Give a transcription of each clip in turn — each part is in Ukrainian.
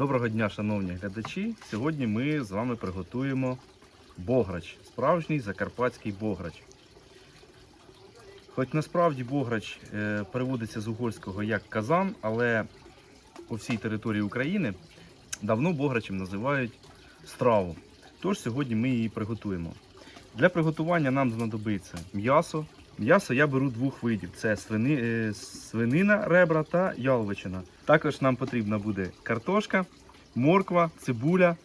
Доброго дня, шановні глядачі. Сьогодні ми з вами приготуємо бограч, справжній закарпатський бограч. Хоч насправді бограч е, переводиться з угорського як казан, але по всій території України давно бограчем називають страву. Тож сьогодні ми її приготуємо. Для приготування нам знадобиться м'ясо. М'ясо я беру двох видів: це свини, е, свинина, ребра та яловичина. Також нам потрібна буде картошка, морква, цибуля,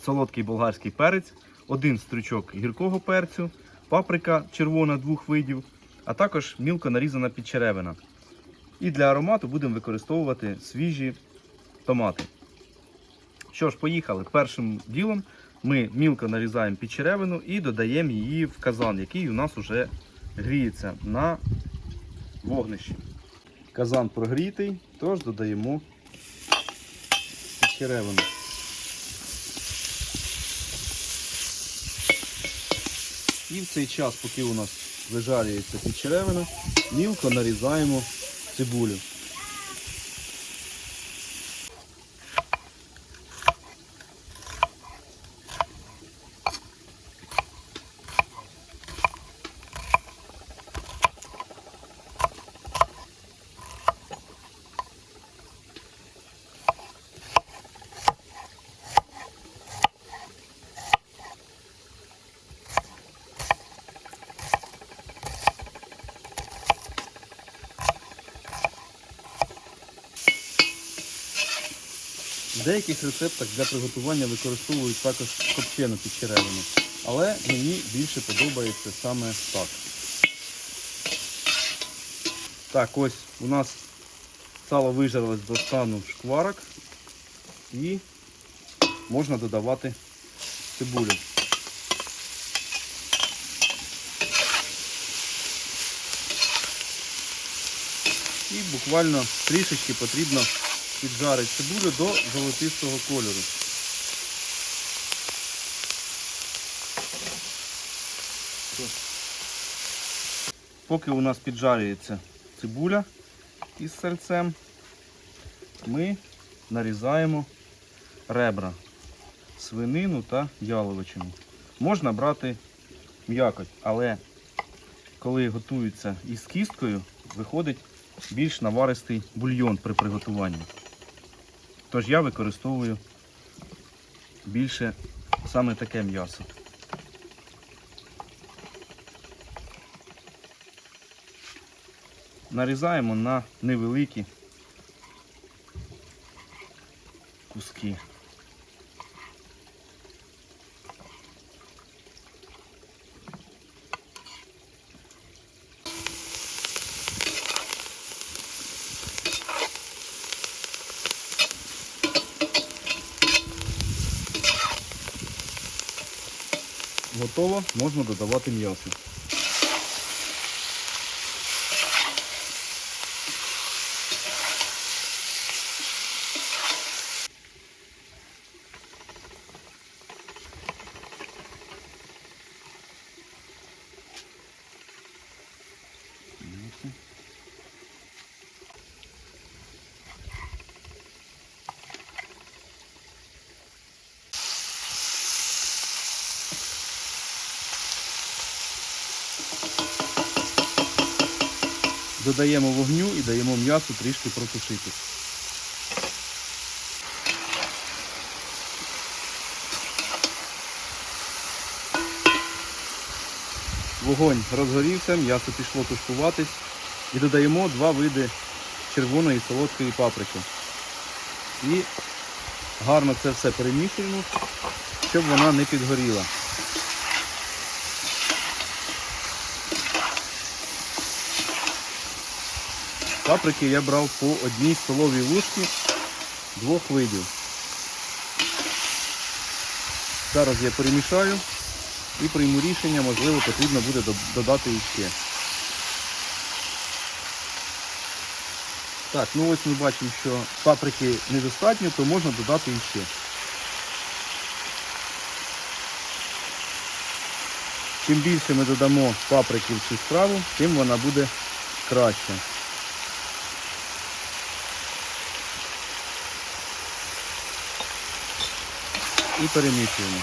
солодкий болгарський перець, один стручок гіркого перцю, паприка червона двох видів, а також мілко нарізана підчеревина. І для аромату будемо використовувати свіжі томати. Що ж, поїхали. Першим ділом ми мілко нарізаємо підчеревину і додаємо її в казан, який у нас вже гріється на вогнищі. Казан прогрітий, тож додаємо черевину. І в цей час, поки у нас вижарюється підчеревина, мілко нарізаємо цибулю. Деяких рецептах для приготування використовують також копчену підчеревину. Але мені більше подобається саме так. Так, ось у нас сало вижарилось до стану шкварок і можна додавати цибулю. І буквально трішечки потрібно піджарити цибулю до золотистого кольору. Поки у нас піджарюється цибуля із сальцем, ми нарізаємо ребра, свинину та яловичину. Можна брати м'якоть, але коли готується із кісткою, виходить більш наваристий бульйон при приготуванні. Тож я використовую більше саме таке м'ясо. Нарізаємо на невеликі куски. Готово, можна додавати м'ясо. Додаємо вогню і даємо м'ясу трішки протушити. Вогонь розгорівся, м'ясо пішло тушкуватись і додаємо два види червоної солодкої паприки. І гарно це все перемішуємо, щоб вона не підгоріла. Паприки я брав по одній столовій ложці двох видів. Зараз я перемішаю і прийму рішення, можливо, потрібно буде додати іще. Так, ну ось ми бачимо, що паприки недостатньо, то можна додати іще. Чим більше ми додамо паприки в цю страву, тим вона буде краще. І перемішуємо.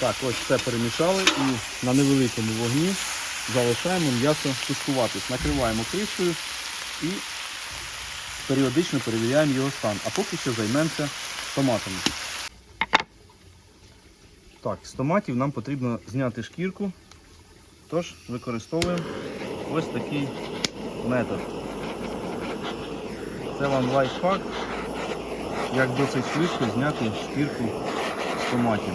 Так, ось все перемішали і на невеликому вогні залишаємо м'ясо тушкуватись. Накриваємо кришкою і періодично перевіряємо його стан. А поки що займемося томатами. Так, з томатів нам потрібно зняти шкірку. Тож використовуємо ось такий метод. Це вам лайфхак, як досить швидко зняти шкірку з томатів.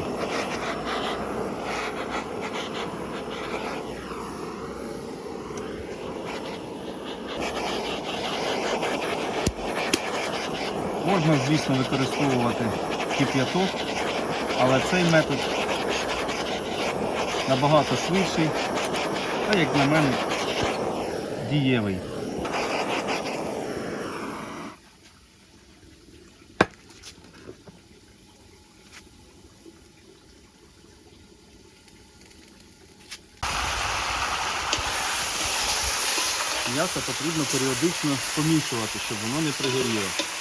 Можна, звісно, використовувати кип'яток, але цей метод набагато швидший та, як на мене, дієвий. М'ясо потрібно періодично помішувати, щоб воно не пригоріло.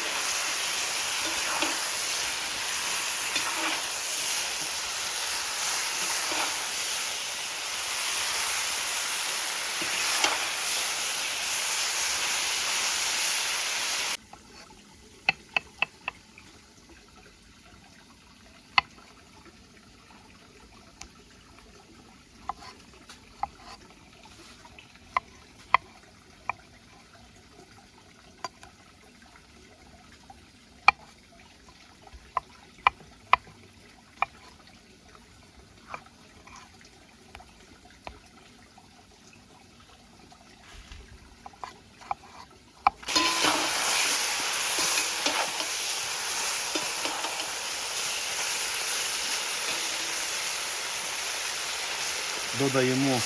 Додаємо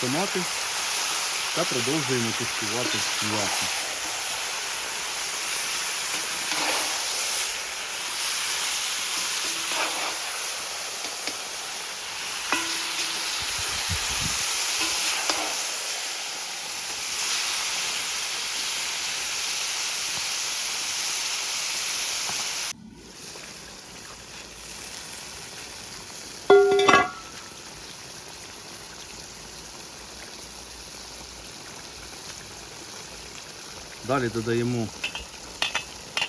томати та продовжуємо тушкувати м'ясо. Далі додаємо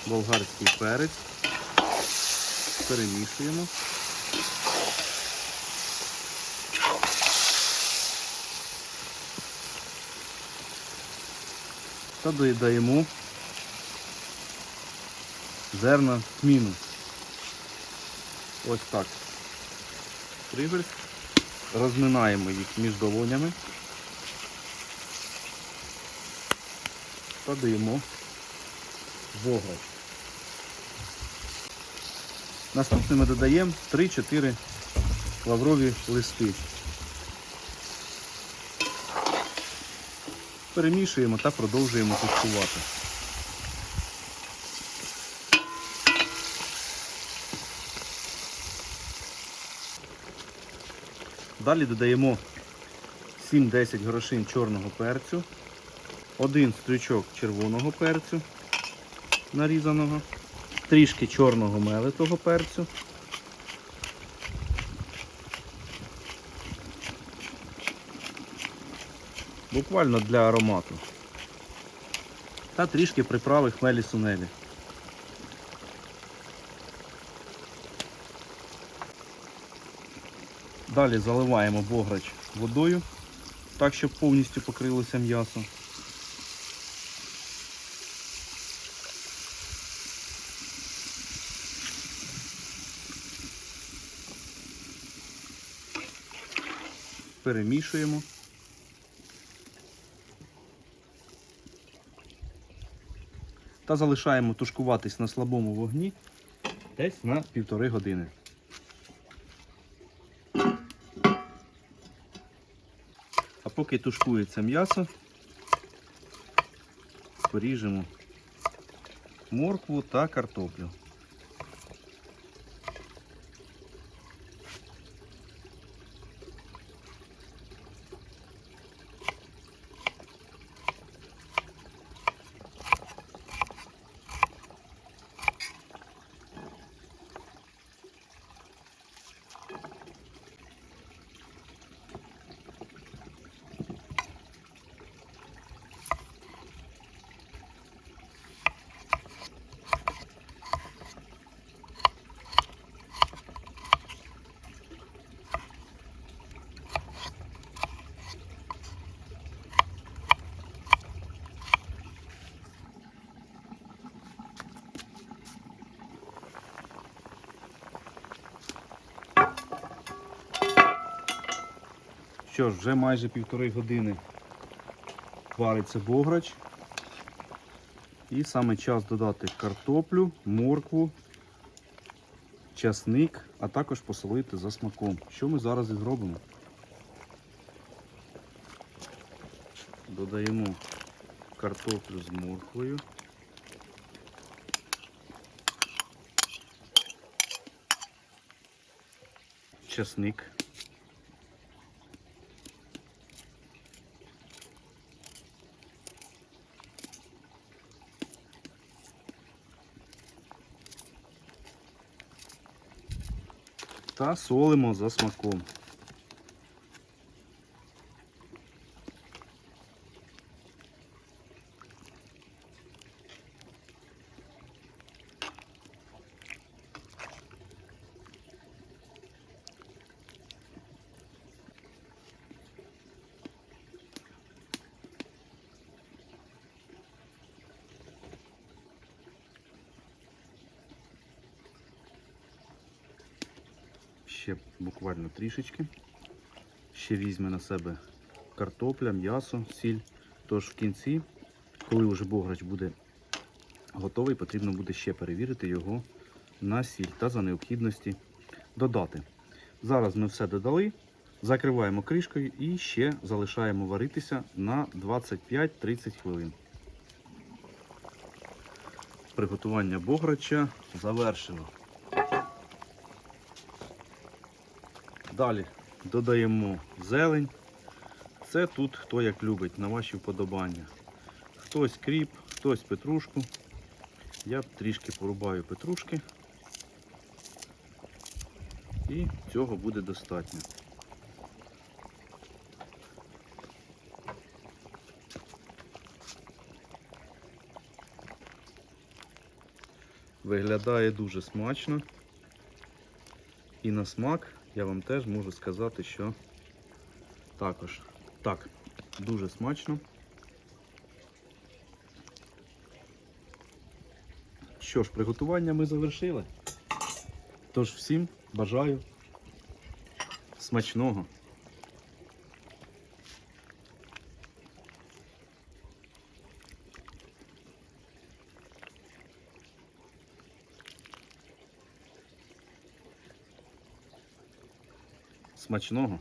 болгарський перець, перемішуємо. Та додаємо зерна тміну. Ось так. Пригорсть. Розминаємо їх між долонями. Та даємо вогонь. Наступне ми додаємо 3-4 лаврові листи. Перемішуємо та продовжуємо тушкувати. Далі додаємо 7-10 горошин чорного перцю один стрючок червоного перцю нарізаного, трішки чорного мелитого перцю. Буквально для аромату. Та трішки приправи хмелі сунелі. Далі заливаємо бограч водою, так щоб повністю покрилося м'ясо. Перемішуємо. Та залишаємо тушкуватись на слабому вогні десь на півтори години. А поки тушкується м'ясо, поріжемо моркву та картоплю. Що ж, вже майже півтори години вариться бограч. І саме час додати картоплю, моркву, часник, а також посолити за смаком. Що ми зараз і зробимо? Додаємо картоплю з морквою. Часник. Та солимо за смаком. Ще буквально трішечки. Ще візьме на себе картопля, м'ясо, сіль. Тож в кінці, коли вже бограч буде готовий, потрібно буде ще перевірити його на сіль та за необхідності додати. Зараз ми все додали, закриваємо кришкою і ще залишаємо варитися на 25-30 хвилин. Приготування бограча завершено. Далі додаємо зелень. Це тут хто як любить, на ваші вподобання. Хтось кріп, хтось петрушку. Я трішки порубаю петрушки. І цього буде достатньо. Виглядає дуже смачно. І на смак я вам теж можу сказати, що також так, дуже смачно. Що ж, приготування ми завершили. Тож всім бажаю смачного. Смачного.